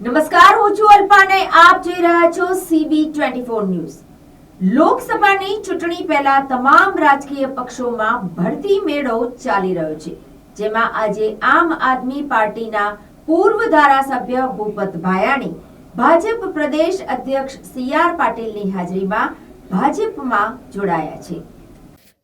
નમસ્કાર, હું છું અલ્પાને. આપ જોઈ રહ્યા છો સીબી ટ્વેન્ટી ફોર ન્યૂઝ. લોકસભાની ચૂંટણી પહેલા તમામ રાજકીય પક્ષોમાં ભરતી મેળો ચાલી રહ્યો છે, જેમાં આજે આમ આદમી પાર્ટીના પૂર્વ ધારાસભ્ય ભૂપત ભાયાણી, ભાજપ પ્રદેશ અધ્યક્ષ સી આર પાટીલની હાજરીમાં ભાજપમાં જોડાયા છે.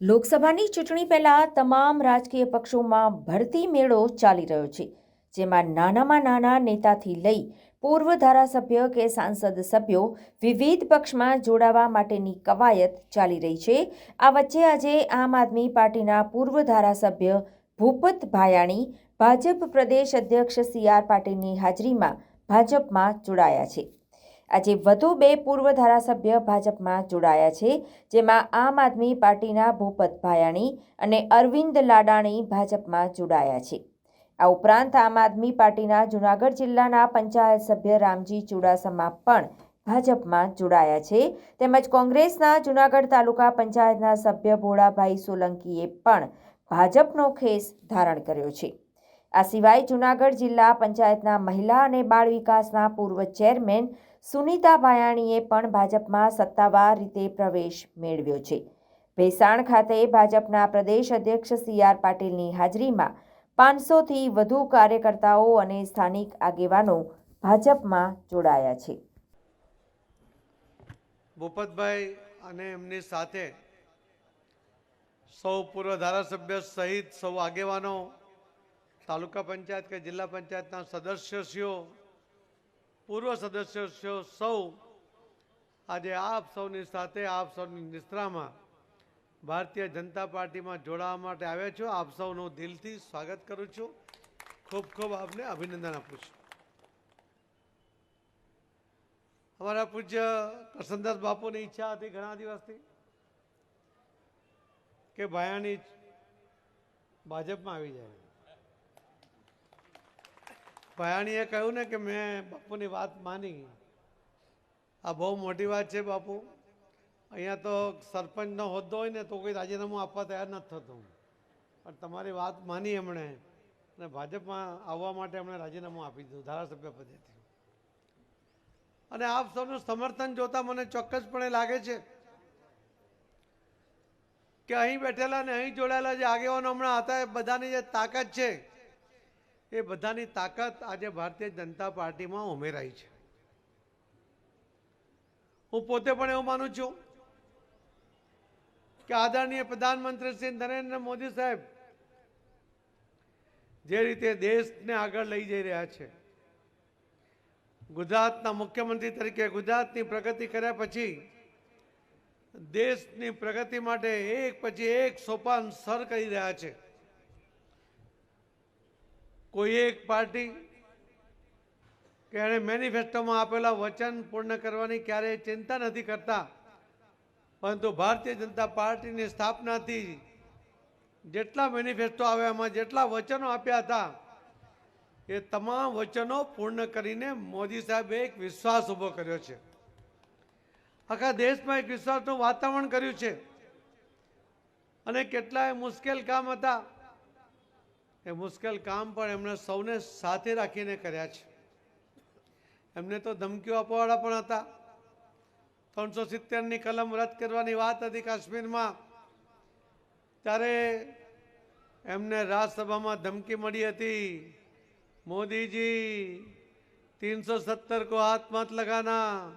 લોકસભાની ચૂંટણી પહેલા તમામ રાજકીય પક્ષોમાં ભરતી મેળો ચાલી રહ્યો છે, જેમાં નાનામાં નાના નેતાથી લઈ પૂર્વ ધારાસભ્ય કે સાંસદ સભ્યો વિવિધ પક્ષમાં જોડાવા માટેની કવાયત ચાલી રહી છે. આ વચ્ચે આજે આમ આદમી પાર્ટીના પૂર્વ ધારાસભ્ય ભૂપત ભાયાણી, ભાજપ પ્રદેશ અધ્યક્ષ સી આર પાટીલની હાજરીમાં ભાજપમાં જોડાયા છે. આજે વધુ બે પૂર્વ ધારાસભ્ય ભાજપમાં જોડાયા છે, જેમાં આમ આદમી પાર્ટીના ભૂપત ભાયાણી અને અરવિંદ લાડાણી ભાજપમાં જોડાયા છે. આ ઉપરાંત આમ આદમી પાર્ટીના જૂનાગઢ જિલ્લાના પંચાયત સભ્ય રામજી ચુડાસમા પણ ભાજપમાં જોડાયા છે. તેમજ કોંગ્રેસના જૂનાગઢ તાલુકા પંચાયતના સભ્ય ભોળાભાઈ સોલંકીએ પણ ભાજપનો ખેસ ધારણ કર્યો છે. આ સિવાય જૂનાગઢ જિલ્લા પંચાયતના મહિલા અને બાળ વિકાસના પૂર્વ ચેરમેન સુનીતા ભાયાણીએ પણ ભાજપમાં સત્તાવાર રીતે પ્રવેશ મેળવ્યો છે. ભેસાણ ખાતે ભાજપના પ્રદેશ અધ્યક્ષ સી આર પાટીલની હાજરીમાં પાંચસોથી વધુ કાર્યકર્તાઓ અને સ્થાનિક આગેવાનો ભાજપમાં જોડાયા છે. ભૂપતભાઈ અને એમની સાથે સૌ પૂર્વ ધારાસભ્ય સહિત સૌ આગેવાનો, તાલુકા પંચાયત કે જિલ્લા પંચાયતના સદસ્યશ્રીઓ, પૂર્વ સદસ્યશ્રીઓ સૌ આજે આપ સૌની સાથે, આપ સૌની નિશ્રામાં ભારતીય જનતા પાર્ટીમાં જોડાવા માટે આવ્યા છો. આપ સૌનું દિલથી સ્વાગત કરું છું. ખૂબ ખૂબ આપને અભિનંદન આપું છું. અમારા પૂજ્ય કરસનદાસ બાપુની ઈચ્છા હતી ઘણા દિવસથી કે ભાયાની ભાજપમાં આવી જાય. ભાયાણીએ કહ્યું ને કે મેં બાપુની વાત માની. આ બહુ મોટી વાત છે બાપુ. અહીંયા તો સરપંચનો હોદ્દો હોય ને તો કોઈ રાજીનામું આપવા તૈયાર નથી થતું. પણ તમારી વાત માની એમણે અને ભાજપમાં આવવા માટે એમણે રાજીનામું આપી દીધું ધારાસભ્ય પદેથી. અને આપ સૌનું સમર્થન જોતા મને ચોક્કસપણે લાગે છે કે અહીં બેઠેલા ને અહીં જોડાયેલા જે આગેવાનો હમણાં હતા, એ બધાની જે તાકાત છે, એ બધાની તાકાત આજે ભારતીય જનતા પાર્ટીમાં ઉમેરાઈ છે. હું પોતે પણ એવું માનું છું કે આદરણીય પ્રધાનમંત્રી શ્રી નરેન્દ્ર મોદી સાહેબ, જે રીતે દેશને આગળ લઈ જઈ રહ્યા છે, ગુજરાતના મુખ્યમંત્રી તરીકે ગુજરાતની પ્રગતિ કર્યા પછી, દેશની પ્રગતિ માટે એક પછી એક સોપાન સર કરી રહ્યા છે. કોઈ એક પાર્ટી કે એણે મેનિફેસ્ટોમાં આપેલા વચન પૂર્ણ કરવાની ક્યારેય ચિંતા નથી કરતા. પરંતુ ભારતીય જનતા પાર્ટીની સ્થાપનાથી જેટલા મેનિફેસ્ટો આવ્યા, એમાં જેટલા વચનો આપ્યા હતા, એ તમામ વચનો પૂર્ણ કરીને મોદી સાહેબે એક વિશ્વાસ ઊભો કર્યો છે. આખા દેશમાં એક વિશ્વાસનું વાતાવરણ કર્યું છે. અને કેટલાય મુશ્કેલ કામ હતા. એ મુશ્કેલ કામ પણ એમણે સૌને સાથે રાખીને કર્યા છે. એમને તો ધમકીઓ આપવાવાળા પણ હતા. ત્રણસો સિત્તેરની કલમ રદ કરવાની વાત હતી કાશ્મીરમાં. ત્યારે એમને રાજ્યસભામાં ધમકી મળી હતી. મોદીજી તીનસો સત્તર કો હાથ મત લગાના,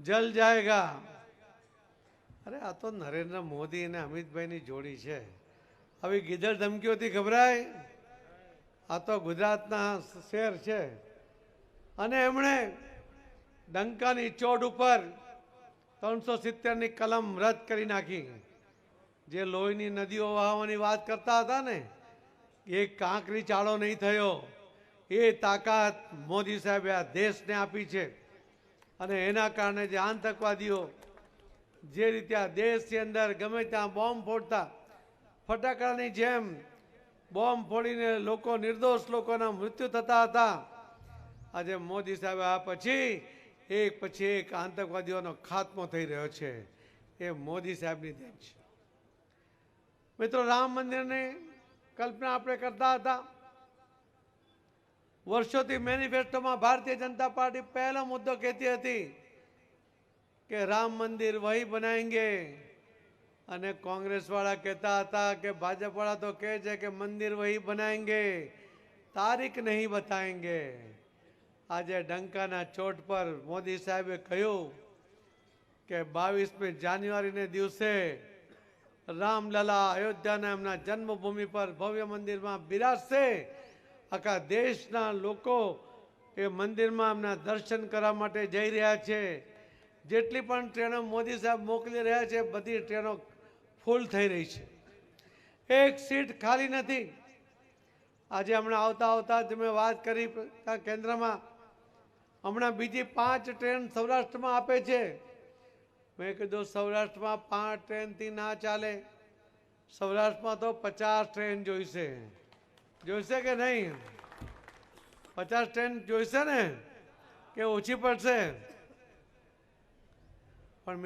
જલ જાયગા. અરે, આ તો નરેન્દ્ર મોદી અને અમિતભાઈની જોડી છે. આવી ગીધર ધમકીઓથી ગભરાય? આ તો ગુજરાતના શેર છે. અને એમણે ડંકાની ચોટ ઉપર ત્રણસો સિત્તેરની કલમ રદ કરી નાખી. જે લોહીની નદીઓ વહાવાની વાત કરતા હતા ને, એ કાંકરી ચાળો નહીં થયો. એ તાકાત મોદી સાહેબે આ દેશને આપી છે. અને એના કારણે જે આતંકવાદીઓ જે રીતે આ દેશની અંદર ગમે ત્યાં બોમ્બ ફોડતા, ફટાકડાની જેમ બોમ્બ ફોડીને લોકો, નિર્દોષ લોકોના મૃત્યુ થતા હતા. આજે મોદી સાહેબ આ પછી એક પછી એક આતંકવાદીઓનો ખાત્મો થઈ રહ્યો છે. એ મોદી સાહેબની દેન છે. મિત્રો, રામ મંદિરની કલ્પના આપણે કરતા હતા. વર્ષોથી મેનિફેસ્ટોમાં ભારતીય જનતા પાર્ટી પહેલો મુદ્દો કહેતી હતી કે રામ મંદિર વહી બનાવેંગે અને કોંગ્રેસ વાળા કહેતા હતા કે ભાજપ વાળા તો કહે છે કે મંદિર વહી બનાવેંગે તારીખ નહીં બતાએંગે આજે ડંકાના ચોટ પર મોદી સાહેબે કહ્યું કે બાવીસમી જાન્યુઆરીને દિવસે રામલલા અયોધ્યાના એમના જન્મભૂમિ પર ભવ્ય મંદિરમાં બિરાજશે. આખા દેશના લોકો એ મંદિરમાં એમના દર્શન કરવા માટે જઈ રહ્યા છે. જેટલી પણ ટ્રેનો મોદી સાહેબ મોકલી રહ્યા છે, બધી ટ્રેનો ફૂલ થઈ રહી છે. એક સીટ ખાલી નથી. આજે હમણાં આવતા આવતા જ મેં વાત કરી કેન્દ્રમાં હમણાં બીજી પાંચ ટ્રેન સૌરાષ્ટ્રમાં આપે છે. મેં કીધું સૌરાષ્ટ્રમાં પાંચ ટ્રેનથી ના ચાલે. સૌરાષ્ટ્રમાં તો પચાસ ટ્રેન જોઈશે. જોઈશે કે નહીં? પચાસ ટ્રેન જોઈશે ને? કે ઓછી પડશે? પણ